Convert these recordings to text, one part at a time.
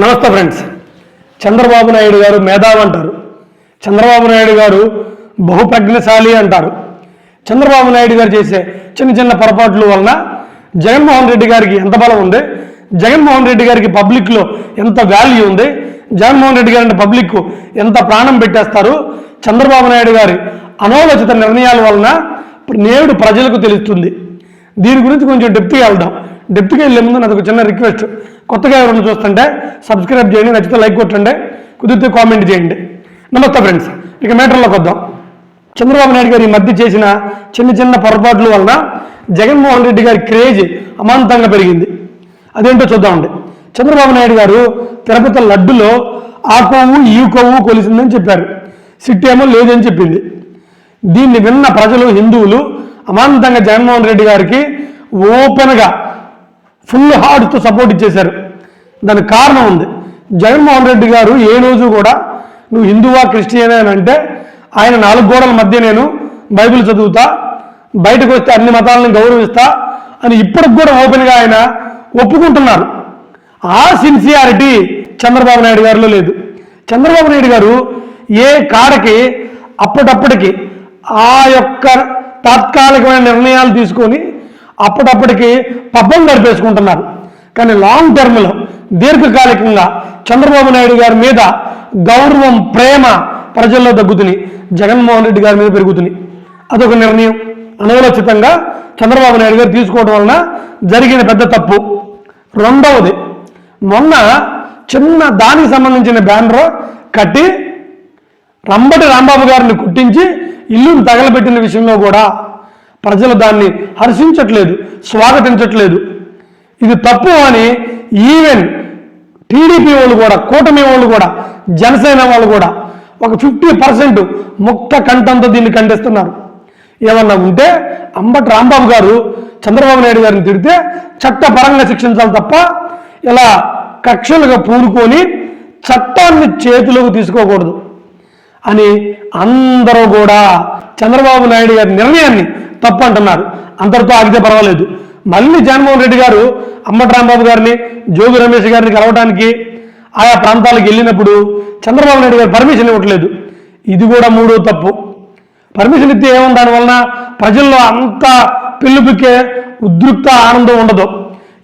నమస్తే ఫ్రెండ్స్. చంద్రబాబు నాయుడు గారు మేధావి అంటారు. చంద్రబాబు నాయుడు గారు బహుప్రజ్ఞశాలి అంటారు. చంద్రబాబు నాయుడు గారు చేసే చిన్న చిన్న పొరపాట్ల వలన జగన్మోహన్ రెడ్డి గారికి ఎంత బలం ఉంది? జగన్మోహన్ రెడ్డి గారికి పబ్లిక్లో ఎంత వాల్యూ ఉంది? జగన్మోహన్ రెడ్డి గారి పబ్లిక్ ఎంత ప్రాణం పెట్టేస్తారు? చంద్రబాబు నాయుడు గారి అనాలోచిత నిర్ణయాల వలన నేడు ప్రజలకు తెలుస్తుంది. దీని గురించి కొంచెం డెప్త్గా వెళ్దాం. డెప్త్గా వెళ్ళే ముందు నాకు చిన్న రిక్వెస్ట్ కొత్తగా ఎవరైనా చూస్తుంటే సబ్స్క్రైబ్ చేయండి నచ్చితే లైక్ కొట్టండి కుదిరితే కామెంట్ చేయండి. నమస్తే ఫ్రెండ్స్ ఇక మ్యాటర్లోకి వద్దాం. చంద్రబాబు నాయుడు గారు ఈ మధ్య చేసిన చిన్న చిన్న పొరపాట్ల వలన జగన్మోహన్ రెడ్డి గారి క్రేజ్ అమాంతంగా పెరిగింది. అదేంటో చూద్దామండి. చంద్రబాబు నాయుడు గారు తిరుపతి లడ్డులో ఆ కొవ్వు ఈ కొవ్వు కొలిసిందని చెప్పారు. సిట్టేమో ఏమో లేదని చెప్పింది. దీన్ని విన్న ప్రజలు హిందువులు అమాంతంగా జగన్మోహన్ రెడ్డి గారికి ఓపెన్గా ఫుల్ హార్ట్తో సపోర్ట్ ఇచ్చేశారు. దానికి కారణం ఉంది. జగన్మోహన్ రెడ్డి గారు ఏ రోజు కూడా నువ్వు హిందువా క్రిస్టియనా అని అంటే ఆయన నాలుగు గోడల మధ్య నేను బైబిల్ చదువుతా బయటకు వస్తే అన్ని మతాలను గౌరవిస్తా అని ఇప్పటికి కూడా ఓపెన్గా ఆయన ఒప్పుకుంటున్నారు. ఆ సిన్సియారిటీ చంద్రబాబు నాయుడు గారిలో లేదు. చంద్రబాబు నాయుడు గారు ఏ కాడకి అప్పటప్పటికి ఆ యొక్క తాత్కాలికమైన నిర్ణయాలు తీసుకొని అప్పటప్పటికి పబ్బం గడిపేసుకుంటున్నారు కానీ లాంగ్ టర్మ్లో దీర్ఘకాలికంగా చంద్రబాబు నాయుడు గారి మీద గౌరవం ప్రేమ ప్రజల్లో తగ్గుతుంది. జగన్మోహన్ రెడ్డి గారి మీద పెరుగుతుంది. అదొక నిర్ణయం. అనవలోచితంగా చంద్రబాబు నాయుడు గారు తీసుకోవడం వలన జరిగిన పెద్ద తప్పు. రెండవది మొన్న చిన్న దానికి సంబంధించిన బ్యానర్ కట్టి రంబటి రాంబాబు గారిని కుట్టించి ఇల్లును తగలబెట్టిన విషయంలో కూడా ప్రజలు దాన్ని హర్షించట్లేదు స్వాగతించట్లేదు. ఇది తప్పు అని ఈవెన్ టీడీపీ వాళ్ళు కూడా కూటమి వాళ్ళు కూడా జనసేన వాళ్ళు కూడా ఒక ఫిఫ్టీ పర్సెంట్ ముక్త కంఠంతో దీన్ని ఖండిస్తున్నారు. ఏమన్నా ఉంటే అంబటి రాంబాబు గారు చంద్రబాబు నాయుడు గారిని తిడితే చట్టపరంగా శిక్షించాలి తప్ప ఇలా కక్షలుగా పూనుకొని చట్టాన్ని చేతిలోకి తీసుకోకూడదు అని అందరూ కూడా చంద్రబాబు నాయుడు గారి నిర్ణయాన్ని తప్పు అంటున్నారు. అందరితో ఆగితే పర్వాలేదు. మళ్ళీ జగన్మోహన్ రెడ్డి గారు అమ్మటి రాంబాబు గారిని జోగి రమేష్ గారిని కలవడానికి ఆయా ప్రాంతాలకు వెళ్ళినప్పుడు చంద్రబాబు నాయుడు గారు పర్మిషన్ ఇవ్వట్లేదు. ఇది కూడా మూడో తప్పు. పర్మిషన్ ఇస్తే ఏముంది దానివలన ప్రజల్లో అంత పిల్లుపిక్కే ఉద్రిక్త ఆనందం ఉండదు.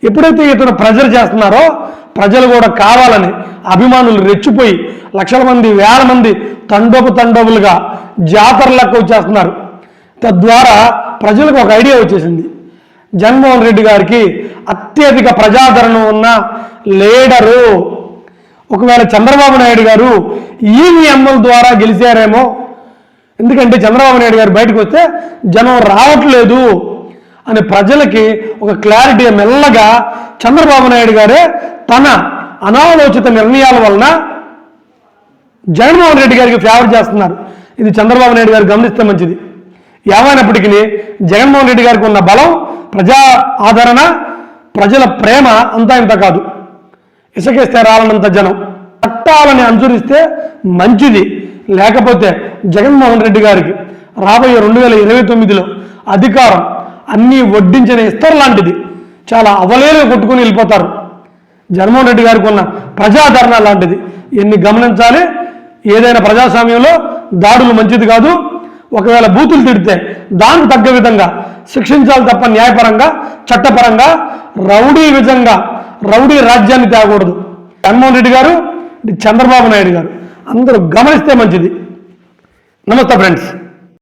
ఎప్పుడైతే ఇతను ప్రెజర్ చేస్తున్నారో ప్రజలు కూడా కావాలని అభిమానులు రెచ్చిపోయి లక్షల మంది వేల మంది తండోపు తండోపులుగా జాతరలకు వచ్చేస్తున్నారు. తద్వారా ప్రజలకు ఒక ఐడియా వచ్చేసింది. జగన్మోహన్ రెడ్డి గారికి అత్యధిక ప్రజాదరణ ఉన్న లీడరు ఒకవేళ చంద్రబాబు నాయుడు గారు ఈవీఎంల ద్వారా గెలిచారేమో. ఎందుకంటే చంద్రబాబు నాయుడు గారు బయటకు వస్తే జనం రావట్లేదు అని ప్రజలకి ఒక క్లారిటీ మెల్లగా చంద్రబాబు నాయుడు గారే తన అనాలోచిత నిర్ణయాల వలన జగన్మోహన్ రెడ్డి గారికి ఫేవర్ చేస్తున్నారు. ఇది చంద్రబాబు నాయుడు గారు గమనిస్తే మంచిది. ఏమైనప్పటికీ జగన్మోహన్ రెడ్డి గారికి ఉన్న బలం ప్రజా ఆదరణ ప్రజల ప్రేమ అంతా ఇంత కాదు. ఇసుకేస్తే రాలనంత జనం. చట్టాలని అనుసరిస్తే మంచిది. లేకపోతే జగన్మోహన్ రెడ్డి గారికి రాబోయే రెండు వేల ఇరవై తొమ్మిదిలో అధికారం అన్నీ వడ్డించిన ఇస్తారు లాంటిది. చాలా అవలేలు కొట్టుకుని వెళ్ళిపోతారు. జగన్మోహన్ రెడ్డి గారికి ఉన్న ప్రజాదరణ లాంటిది. ఎన్ని గమనించాలి? ఏదైనా ప్రజాస్వామ్యంలో దాడులు మంచిది కాదు. ఒకవేళ బూతులు తిడితే దానికి తగ్గ విధంగా శిక్షించాలి తప్ప న్యాయపరంగా చట్టపరంగా రౌడీ విధంగా రౌడీ రాజ్యాన్ని తేకూడదు. జగన్మోహన్ రెడ్డి గారు చంద్రబాబు నాయుడు గారు. అందరూ గమనిస్తే మంచిది. నమస్తే ఫ్రెండ్స్.